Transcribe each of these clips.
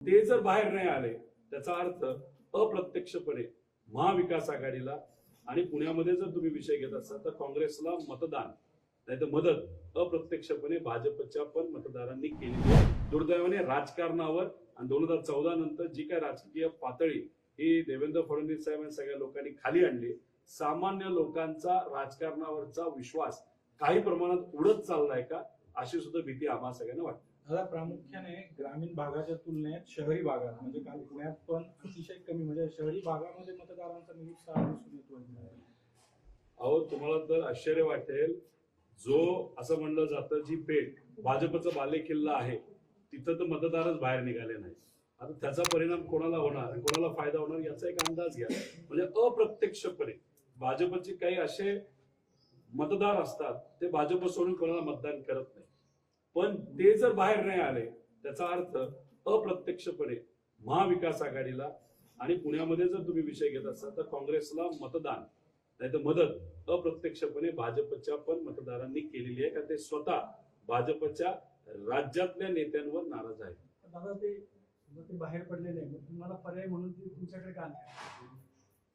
ते जर बाहेर नाही आले त्याचा अर्थ अप्रत्यक्षपणे महाविकास आघाडीला आणि पुण्यामध्ये जर तुम्ही विषय घेत असाल तर काँग्रेसला मतदान नाही तर मदत अप्रत्यक्षपणे भाजपच्या पण मतदारांनी केली. दुर्दैवाने राजकारणावर आणि दोन हजार चौदा नंतर जी काय राजकीय पातळी ही देवेंद्र फडणवीस साहेब आणि सगळ्या लोकांनी खाली आणली सामान्य लोकांचा राजकारणावरचा विश्वास काही प्रमाणात उडत चाललाय का अशी सुद्धा भीती आम्हा सगळ्यांना वाटते. मला प्रामुख्याने ग्रामीण भागाच्या तुलनेत शहरी भागात म्हणजे काल पुण्यात पण अतिशय कमी म्हणजे शहरी भागामध्ये मतदारांचा निरुत्साह दिसून येतो अहो तुम्हाला तर आश्चर्य वाटेल जो असं म्हणलं जातं जी पेठ भाजपचा बाले किल्ला आहे तिथं तर मतदारच बाहेर निघाले नाही आता त्याचा परिणाम कोणाला होणार कोणाला फायदा होणार याचा एक अंदाज घ्या. म्हणजे अप्रत्यक्षपणे भाजपचे काही असे मतदार असतात ते भाजप सोडून कोणाला मतदान करत नाही. पण ते जर बाहेर नाही आले त्याचा अर्थ अप्रत्यक्षपणे महाविकास आघाडीला आणि पुण्यामध्ये जर तुम्ही विषय घेत असाल तर काँग्रेसला मतदान नाही तर मदत अप्रत्यक्षपणे भाजपच्या पण मतदारांनी केलेली आहे. का ते स्वतः भाजपच्या राज्यातल्या नेत्यांवर नाराज आहेत. दादा ते ते बाहेर पडलेले आहे मग तुम्हाला पर्याय म्हणून तुमच्याकडे का नाही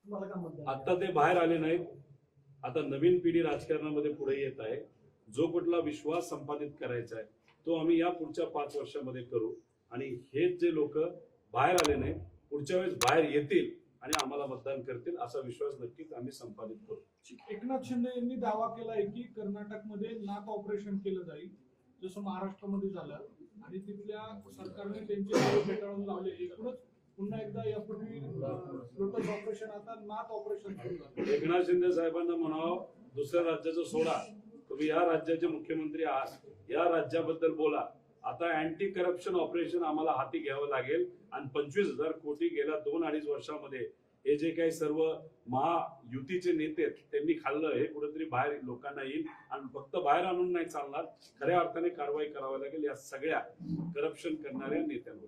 तुम्हाला का मतदान आता ते बाहेर आले नाहीत. आता नवीन पिढी राजकारणामध्ये पुढे येत आहे. जो कुठला विश्वास संपादित करायचा आहे तो आम्ही या पुढच्या पाच वर्षामध्ये करू. आणि हेच जे लोक बाहेर आले नाही पुढच्या वेळेस बाहेर येतील आणि आम्हाला मतदान करतील असा विश्वास नक्कीच आम्ही संपादित करू. एकनाथ शिंदे यांनी दावा केलाय की कर्नाटकमध्ये नाक ऑपरेशन केलं जाईल जसं महाराष्ट्रामध्ये झालं. आणि तिथल्या सरकारने त्यांचे फेटाळून लावले. एकूणच पुन्हा एकदा यापूर्वी लोटस ऑपरेशन आता नाक ऑपरेशन एकनाथ शिंदे साहेबांना म्हणावं दुसऱ्या राज्याचं सोडा. तुम्ही या राज्याचे मुख्यमंत्री आहात या राज्याबद्दल बोला. आता अँटी करप्शन ऑपरेशन आम्हाला हाती घ्यावं लागेल आणि पंचवीस हजार कोटी गेल्या दोन अडीच वर्षामध्ये हे जे काही सर्व महायुतीचे नेते त्यांनी खाल्लं हे कुठेतरी बाहेर लोकांना येईल आणि फक्त बाहेर आणून नाही चालणार खऱ्या अर्थाने कारवाई करावी लागेल या सगळ्या करप्शन करणाऱ्या नेत्यांवर.